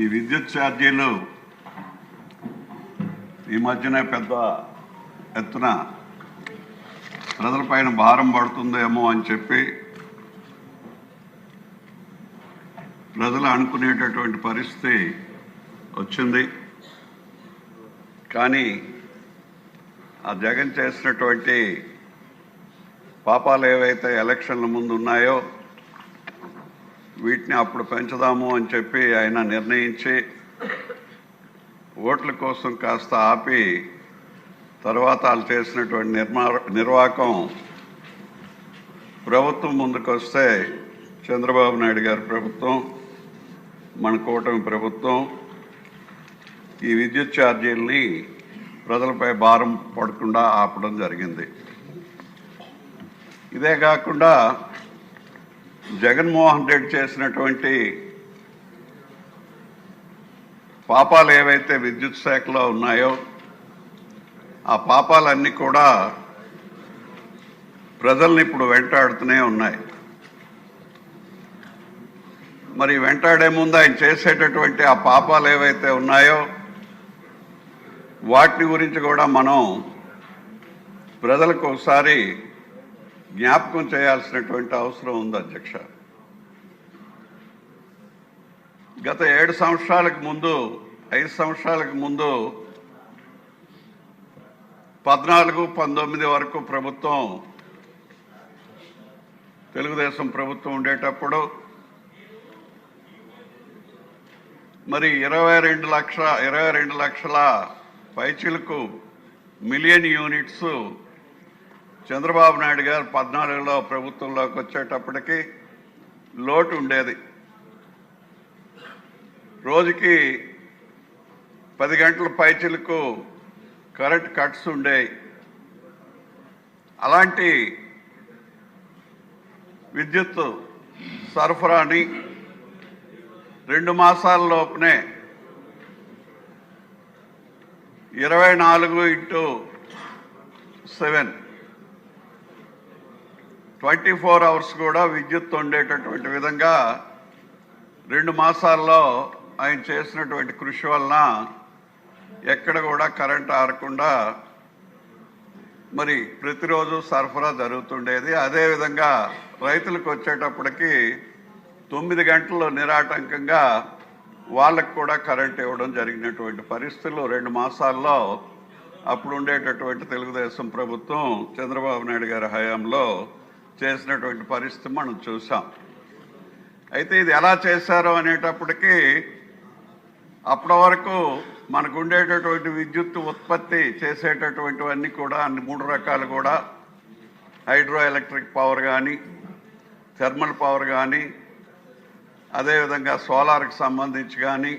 ఈ విద్యుత్ ఛార్జీలు ఈ మధ్యనే పెద్ద ఎత్తున ప్రజలపైన భారం పడుతుందేమో అని చెప్పి ప్రజలు అనుకునేటటువంటి పరిస్థితి వచ్చింది. కానీ ఆ జగన్ చేసినటువంటి పాపాలు ఏవైతే ఎలక్షన్ల ముందు ఉన్నాయో వీటిని అప్పుడు పెంచుదాము అని చెప్పి ఆయన నిర్ణయించి ఓట్ల కోసం కాస్త ఆపి తర్వాత వాళ్ళు చేసినటువంటి నిర్మా నిర్వాహకం ప్రభుత్వం ముందుకు వస్తే చంద్రబాబు నాయుడు గారి ప్రభుత్వం మన కూటమి ప్రభుత్వం ఈ విద్యుత్ ఛార్జీలని ప్రజలపై భారం పడకుండా ఆపడం జరిగింది. ఇదే కాకుండా జగన్మోహన్ రెడ్డి చేసినటువంటి పాపాలు ఏవైతే విద్యుత్ శాఖలో ఉన్నాయో ఆ పాపాలన్నీ కూడా ప్రజల్ని ఇప్పుడు వెంటాడుతూనే ఉన్నాయి. మరి వెంటాడే ముందు ఆయన చేసేటటువంటి ఆ పాపాలు ఏవైతే ఉన్నాయో వాటిని గురించి కూడా మనం ప్రజలకు ఒకసారి జ్ఞాపకం చేయాల్సినటువంటి అవసరం ఉంది అధ్యక్ష. గత ఏడు సంవత్సరాలకు ముందు ఐదు సంవత్సరాలకు ముందు పద్నాలుగు పంతొమ్మిది వరకు ప్రభుత్వం తెలుగుదేశం ప్రభుత్వం ఉండేటప్పుడు మరి ఇరవై రెండు లక్షల ఇరవై రెండు లక్షల పైచిలకు మిలియన్ యూనిట్స్ చంద్రబాబు నాయుడు గారు పద్నాలుగులో ప్రభుత్వంలోకి వచ్చేటప్పటికి లోటు ఉండేది. రోజుకి పది గంటల పైచిలకు కరెంట్ కట్స్ ఉండేవి అలాంటి విద్యుత్ సరఫరాని రెండు మాసాల లోపునే ఇరవై నాలుగు into seven twenty four hours కూడా విద్యుత్ ఉండేటటువంటి విధంగా రెండు మాసాల్లో ఆయన చేసినటువంటి కృషి వలన ఎక్కడ కూడా కరెంట్ ఆరకుండా మరి ప్రతిరోజు సరఫరా జరుగుతుండేది. అదేవిధంగా రైతులకు వచ్చేటప్పటికి తొమ్మిది గంటలు నిరాటంకంగా వాళ్ళకు కూడా కరెంట్ ఇవ్వడం జరిగినటువంటి పరిస్థితులు రెండు మాసాల్లో అప్పుడు ఉండేటటువంటి తెలుగుదేశం ప్రభుత్వం చంద్రబాబు నాయుడు గారి హయాంలో చేసినటువంటి పరిస్థితి మనం చూసాం. అయితే ఇది ఎలా చేశారు అనేటప్పటికీ అప్పటి వరకు మనకు ఉండేటటువంటి విద్యుత్ ఉత్పత్తి చేసేటటువంటివన్నీ కూడా అన్ని మూడు రకాలు కూడా. హైడ్రో ఎలక్ట్రిక్ పవర్ కానీ థర్మల్ పవర్ కానీ అదేవిధంగా సోలార్కి సంబంధించి కానీ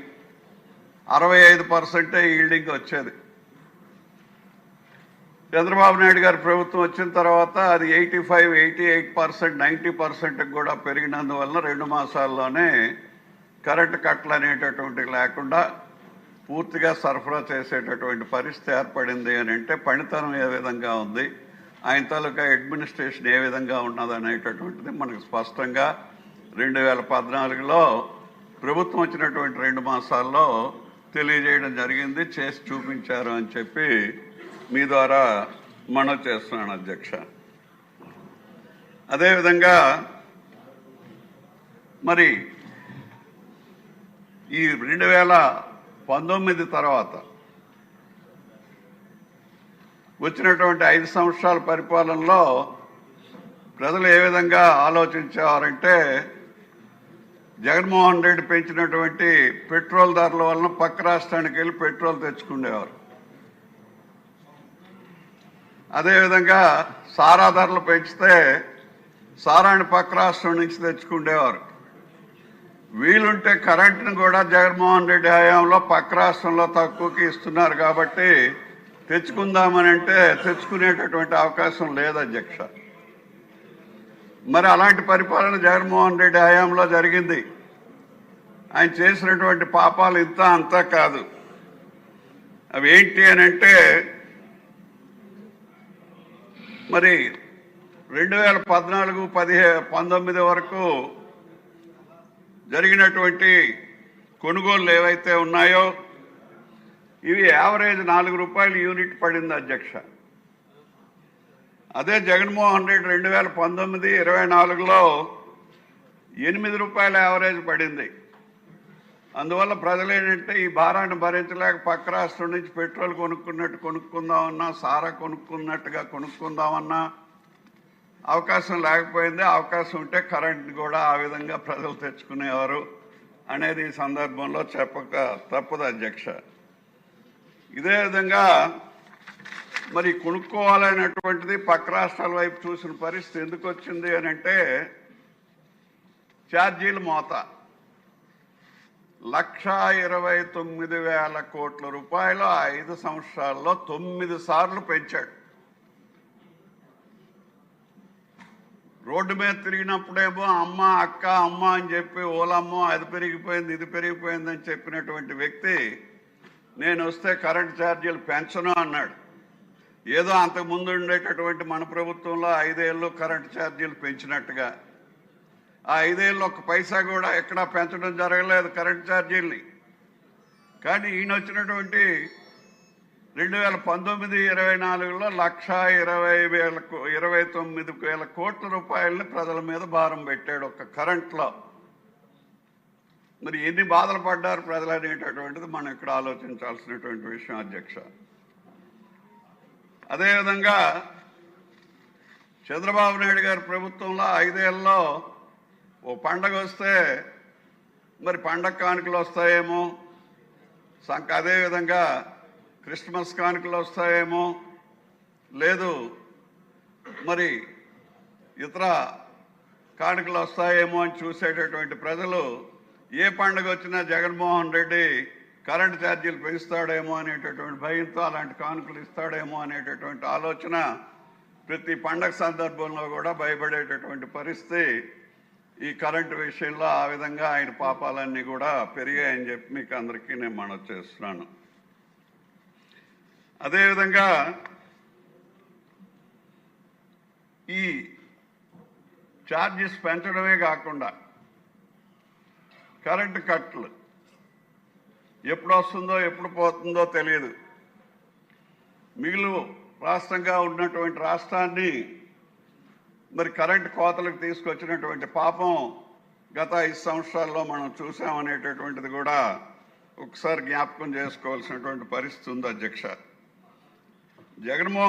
అరవై ఐదు పర్సెంటే ఈల్డింగ్ వచ్చేది. చంద్రబాబు నాయుడు గారి ప్రభుత్వం వచ్చిన తర్వాత అది eighty five eighty eight percent ninety పర్సెంట్కి కూడా పెరిగినందువలన రెండు మాసాల్లోనే కరెంటు కట్లు అనేటటువంటి లేకుండా పూర్తిగా సరఫరా చేసేటటువంటి పరిస్థితి ఏర్పడింది అని అంటే పనితనం ఏ విధంగా ఉంది ఆయన తాలూకా అడ్మినిస్ట్రేషన్ ఏ విధంగా ఉన్నది అనేటటువంటిది మనకు స్పష్టంగా రెండు వేల పద్నాలుగులో ప్రభుత్వం వచ్చినటువంటి రెండు మాసాల్లో తెలియజేయడం జరిగింది చేసి చూపించారు అని చెప్పి మీ ద్వారా మనవి చేస్తున్నాను అధ్యక్ష. అదేవిధంగా మరి ఈ రెండు వేల పంతొమ్మిది తర్వాత వచ్చినటువంటి ఐదు సంవత్సరాల పరిపాలనలో ప్రజలు ఏ విధంగా ఆలోచించేవారంటే జగన్మోహన్ రెడ్డి పెంచినటువంటి పెట్రోల్ ధరల వలన పక్క రాష్ట్రానికి వెళ్ళి పెట్రోల్ తెచ్చుకునేవారు. అదేవిధంగా సారా ధరలు పెంచితే సారాన్ని పక్క రాష్ట్రం నుంచి తెచ్చుకుండేవారు. వీలుంటే కరెంటును కూడా జగన్మోహన్ రెడ్డి హయాంలో పక్క రాష్ట్రంలో తక్కువకి ఇస్తున్నారు కాబట్టి తెచ్చుకుందామని అంటే తెచ్చుకునేటటువంటి అవకాశం లేదు అధ్యక్ష. మరి అలాంటి పరిపాలన జగన్మోహన్ రెడ్డి హయాంలో జరిగింది. ఆయన చేసినటువంటి పాపాలు ఇంత అంతా కాదు. అవి ఏంటి అని అంటే మరి రెండు వేల పద్నాలుగు పదిహే పంతొమ్మిది వరకు జరిగినటువంటి కొనుగోళ్ళు ఏవైతే ఉన్నాయో ఇవి యావరేజ్ నాలుగు రూపాయలు యూనిట్ పడింది అధ్యక్ష. అదే జగన్మోహన్ రెడ్డి రెండు వేల పంతొమ్మిది ఇరవై నాలుగులో ఎనిమిది రూపాయల యావరేజ్ పడింది. అందువల్ల ప్రజలు ఏంటంటే ఈ భారాన్ని భరించలేక పక్క రాష్ట్రం నుంచి పెట్రోల్ కొనుక్కున్నట్టు కొనుక్కుందామన్నా సారా కొనుక్కున్నట్టుగా కొనుక్కుందామన్నా అవకాశం లేకపోయింది అవకాశం ఉంటే కరెంట్ కూడా ఆ విధంగా ప్రజలు తెచ్చుకునేవారు అనేది ఈ సందర్భంలో చెప్పక తప్పదు అధ్యక్ష. ఇదే విధంగా మరి కొనుక్కోవాలనేటువంటిది పక్క రాష్ట్రాల వైపు చూసిన పరిస్థితి ఎందుకు వచ్చింది అని అంటే ఛార్జీలు మోత. లక్షా ఇరవై తొమ్మిది వేల కోట్ల రూపాయలు ఐదు సంవత్సరాల్లో తొమ్మిది సార్లు పెంచాడు. రోడ్డు మీద తిరిగినప్పుడేమో అమ్మ అక్క అమ్మ అని చెప్పి ఓలమ్మో అది పెరిగిపోయింది ఇది పెరిగిపోయింది అని చెప్పినటువంటి వ్యక్తి నేను వస్తే కరెంట్ ఛార్జీలు పెంచను అన్నాడు. ఏదో అంతకుముందు ఉండేటటువంటి మన ప్రభుత్వంలో ఐదేళ్ళు కరెంట్ ఛార్జీలు పెంచినట్టుగా ఆ ఐదేళ్ళు ఒక పైసా కూడా ఎక్కడా పెంచడం జరగలేదు కరెంట్ ఛార్జీల్ని. కానీ ఈయన వచ్చినటువంటి రెండు వేల పంతొమ్మిది ఇరవై నాలుగులో లక్ష ఇరవై వేల కో- ఇరవై తొమ్మిది వేల కోట్ల రూపాయలని ప్రజల మీద భారం పెట్టాడు ఒక కరెంట్లో మరి ఎన్ని బాధలు పడ్డారు ప్రజలు అనేటటువంటిది మనం ఇక్కడ ఆలోచించాల్సినటువంటి విషయం అధ్యక్ష. అదేవిధంగా చంద్రబాబు నాయుడు గారి ప్రభుత్వంలో ఐదేళ్ళలో ఓ పండగ వస్తే మరి పండగ కానుకలు వస్తాయేమో సంక అదేవిధంగా క్రిస్మస్ కానుకలు వస్తాయేమో లేదు మరి ఇతర కానుకలు వస్తాయేమో అని చూసేటటువంటి ప్రజలు ఏ పండుగ వచ్చినా జగన్మోహన్ రెడ్డి కరెంట్ ఛార్జీలు పెంచుతాడేమో అనేటటువంటి భయంతో అలాంటి కానుకలు ఇస్తాడేమో అనేటటువంటి ఆలోచన ప్రతి పండగ సందర్భంలో కూడా భయపడేటటువంటి పరిస్థితి ఈ కరెంటు విషయంలో ఆ విధంగా ఆయన పాపాలన్నీ కూడా పెరిగాయని చెప్పి మీకు అందరికీ నేను మనవి చేస్తున్నాను. అదేవిధంగా ఈ ఛార్జెస్ పెంచడమే కాకుండా కరెంటు కట్లు ఎప్పుడు వస్తుందో ఎప్పుడు పోతుందో తెలియదు. మిగిలి రాష్ట్రంగా ఉన్నటువంటి రాష్ట్రాన్ని మరి కరెంట్ కోతలకు తీసుకొచ్చినటువంటి పాపం గత ఐదు సంవత్సరాల్లో మనం చూసామనేటటువంటిది కూడా ఒకసారి జ్ఞాపకం చేసుకోవాల్సినటువంటి పరిస్థితి ఉంది అధ్యక్ష. జగన్మోహన్